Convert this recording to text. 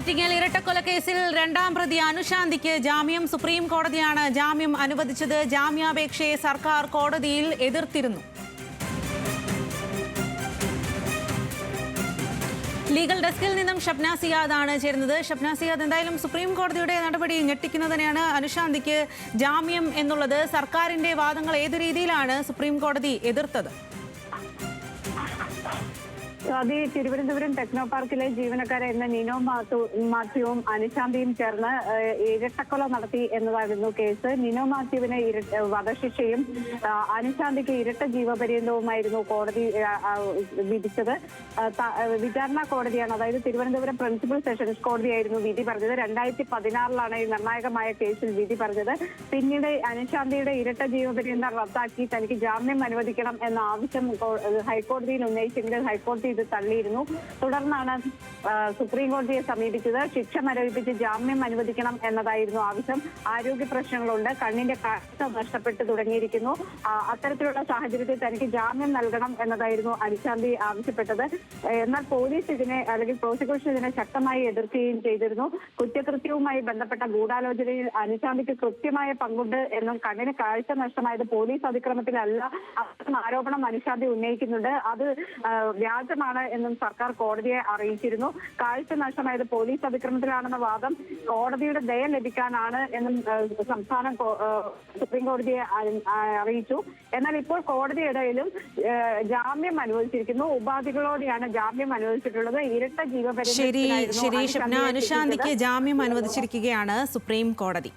ആറ്റിങ്ങൽ ഇരട്ടക്കൊലക്കേസിൽ രണ്ടാം പ്രതി അനുശാന്തിക്ക് ജാമ്യം. സുപ്രീം കോടതിയാണ് ജാമ്യം അനുവദിച്ചത്. ജാമ്യാപേക്ഷയെ സർക്കാർ കോടതിയിൽ എതിർത്തിരുന്നു. ലീഗൽ ഡെസ്കിൽ നിന്നും ഷബ്ന സിയാദാണ് ചേരുന്നത്. ഷബ്ന സിയാദ് എന്തായാലും സുപ്രീം കോടതിയുടെ നടപടി ഞെട്ടിക്കുന്നതിനെയാണ് അനുശാന്തിക്ക് ജാമ്യം എന്നുള്ളത്. സർക്കാരിന്റെ വാദങ്ങൾ ഏതു രീതിയിലാണ് സുപ്രീം കോടതി എതിർത്തത്? സ്വാതി തിരുവനന്തപുരം ടെക്നോ പാർക്കിലെ ജീവനക്കാരെ എന്ന നിനോ മാത്തു മാത്യുവും അനുശാന്തിയും ചേർന്ന് ഇരട്ടക്കൊല നടത്തി എന്നതായിരുന്നു കേസ്. നിനോ മാത്യുവിന് വധശിക്ഷയും അനുശാന്തിക്ക് ഇരട്ട ജീവപര്യന്തവുമായിരുന്നു കോടതി വിധിച്ചത്. വിചാരണ കോടതിയാണ് അതായത് തിരുവനന്തപുരം പ്രിൻസിപ്പൽ സെഷൻസ് കോടതിയായിരുന്നു വിധി പറഞ്ഞത്. രണ്ടായിരത്തി പതിനാറിലാണ് ഈ നിർണായകമായ കേസിൽ വിധി പറഞ്ഞത്. പിന്നീട് അനുശാന്തിയുടെ ഇരട്ട ജീവപര്യന്തം റദ്ദാക്കി തനിക്ക് ജാമ്യം അനുവദിക്കണം എന്ന ആവശ്യം ഹൈക്കോടതിയിൽ ഉന്നയിച്ചെങ്കിലും ഹൈക്കോടതി ഇത് തള്ളിയിരുന്നു. തുടർന്നാണ് സുപ്രീം കോടതിയെ സമീപിച്ചത്. ശിക്ഷ മരവിപ്പിച്ച് ജാമ്യം അനുവദിക്കണം എന്നതായിരുന്നു ആവശ്യം. ആരോഗ്യ പ്രശ്നങ്ങളുണ്ട്. കണ്ണിന്റെ കാഴ്ച നഷ്ടപ്പെട്ടു തുടങ്ങിയിരിക്കുന്നു. അത്തരത്തിലുള്ള സാഹചര്യത്തിൽ തനിക്ക് ജാമ്യം നൽകണം എന്നതായിരുന്നു അരിശാന്തി ആവശ്യപ്പെട്ടത്. എന്നാൽ പോലീസ് ഇതിനെ അല്ലെങ്കിൽ പ്രോസിക്യൂഷൻ ഇതിനെ ശക്തമായി എതിർക്കുകയും ചെയ്തിരുന്നു. കുറ്റകൃത്യവുമായി ബന്ധപ്പെട്ട ഗൂഢാലോചനയിൽ അനുശാന്തിക്ക് കൃത്യമായ പങ്കുണ്ട് എന്നും കണ്ണിന് കാഴ്ച നഷ്ടമായത് പോലീസ് അതിക്രമത്തിലല്ല ആരോപണം അനുശാന്തി ഉന്നയിക്കുന്നുണ്ട്. അത് ആ, വ്യാജമാണ് എന്നും സർക്കാർ കോടതിയെ അറിയിച്ചിരുന്നു. കാഴ്ച നഷ്ടമായത് പോലീസ് അതിക്രമത്തിലാണെന്ന വാദം കോടതിയുടെ ദയ ലഭിക്കാനാണ് എന്നും സംസ്ഥാന സുപ്രീം കോടതിയെ അറിയിച്ചു. എന്നാൽ ഇപ്പോൾ കോടതി ഇടയിലും ജാമ്യം അനുവദിച്ചിരിക്കുന്നു. ഉപാധികളോടെയാണ് ജാമ്യം അനുവദിച്ചിട്ടുള്ളത്. ഇരട്ട ശരി ജീവപര്യന്തത്തിനായിരുന്നു ശരി ഷബ്ന അനുശാന്തിക്ക് ജാമ്യം അനുവദിച്ചിരിക്കുകയാണ് സുപ്രീം കോടതി.